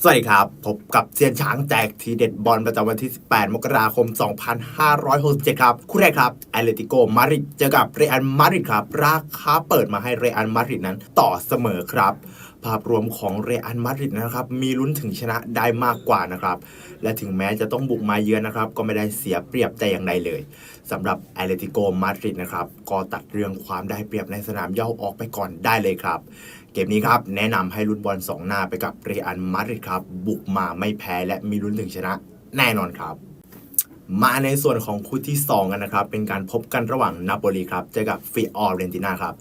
สวัสดีครับ พบกับเซียนช้างแจกทีเด็ดบอลประจำวันที่ 18 มกราคม 2567 ครับ คู่แรกครับแอตเลติโกมาริดเจอกับเรอัลมาริดครับ ราคาเปิดมาให้เรอัลมาริดนั้นต่อเสมอครับ ภาพรวมของเรอัลมาดริดนะครับมีลุ้นถึงชนะได้มากกว่านะครับและถึงแม้จะต้องบุกมาเยือนนะครับก็ไม่ได้เสียเปรียบแต่อย่างใดเลยสำหรับแอตเลติโกมาดริดนะครับก็ตัดเรื่องความได้เปรียบในสนามเย่าออกไปก่อนได้เลยครับ เกมนี้ครับแนะนำให้ลุ้นบอลสองหน้าไปกับเรอัลมาดริดครับบุกมาไม่แพ้และมีลุ้นถึงชนะแน่นอนครับมาในส่วนของคู่ที่ 2 กันนะครับ เป็นการพบกันระหว่างนาโปลีครับเจอกับฟิออเรนติน่าครับ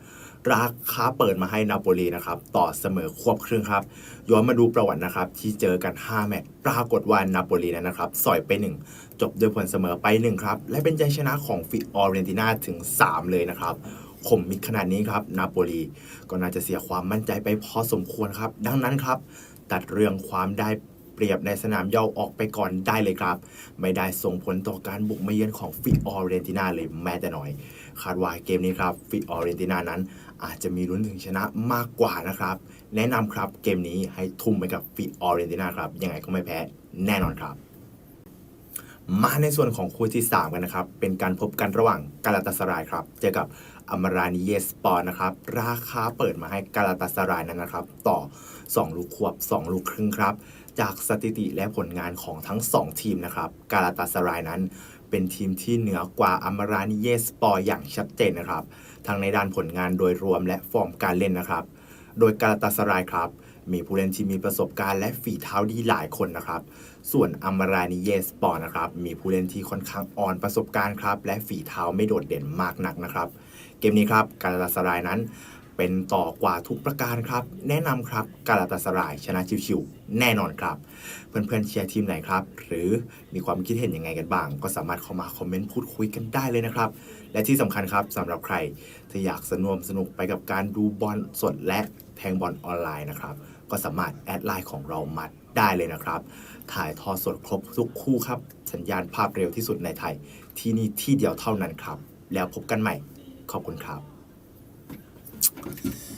ราคาเปิดมาให้นาโปลีนะครับต่อเสมอควบครึ่งครับ ย้อนมาดูประวัตินะครับ ที่เจอกัน 5 แมตช์ปรากฏว่านาโปลีนั้นนะครับ สอยไป 1 จบด้วยผลเสมอไป 1 ครับ และเป็นใจชนะของฟิออเรนติน่าถึง 3 เลยนะครับคมมิดขนาดนี้ครับนาโปลีก็น่าจะเสียความมั่นใจไปพอสมควรครับ ดังนั้นครับ ตัดเรื่องความได้เปรียบในสนามเย่าออกไปก่อนได้เลยครับ ไม่ได้ส่งผลต่อการบุกมาเยือนของฟิออเรนติน่าเลยแม้แต่น้อย คาดว่าเกมนี้ครับฟิออเรนติน่านั้น อาจจะมีลุ้นถึงชนะมากกว่านะครับ แนะนำครับเกมนี้ให้ทุ่มไปกับฟิออเรนตินาครับ ยังไงก็ไม่แพ้แน่นอนครับ มาในส่วนของคู่ที่ 3 กันนะครับ เป็นการพบกันระหว่างกาลาตาสรายครับ เจอกับอมรานิเยสปอร์นะครับ ราคาเปิดมาให้กาลาตาสรายนั้นนะครับ ต่อ 2 ลูกควบ 2 ลูกครึ่งครับ จากสถิติและผลงานของทั้ง 2 ทีมนะครับ กาลาตาสรายนั้น เป็นทีมที่เหนือกว่าอมรานิเยสปอร์อย่างชัดเจนนะครับ ทั้งในด้านผลงานโดยรวมและฟอร์มการเล่นนะครับ โดยกาลาตาสรายครับ มีผู้เล่นที่มีประสบการณ์และฝีเท้าดีหลายคนนะครับ ส่วนอัมรานิเยสปอร์นะครับ มีผู้เล่นที่ค่อนข้างอ่อนประสบการณ์ครับ และฝีเท้าไม่โดดเด่นมากนักนะครับ เกมนี้ครับ กาลาตาสรายนั้น เป็นต่อกว่าทุกประการครับ แนะนำครับกาลาตาสรายชนะชิวๆแน่นอนครับ เพื่อนๆเชียร์ทีมไหนครับ หรือมีความคิดเห็นยังไงกันบ้าง ก็สามารถเข้ามาคอมเมนต์พูดคุยกันได้เลยนะครับ และที่สำคัญครับสำหรับใครที่อยากสนุกสนุกไปกับการดูบอลสดและแทงบอลออนไลน์นะครับ ก็สามารถแอดไลน์ของเรามาได้เลยนะครับ ถ่ายทอดสดครบทุกคู่ครับ สัญญาณภาพเร็วที่สุดในไทย ที่นี่ที่เดียวเท่านั้นครับ แล้วพบกันใหม่ ขอบคุณครับ consecuencias.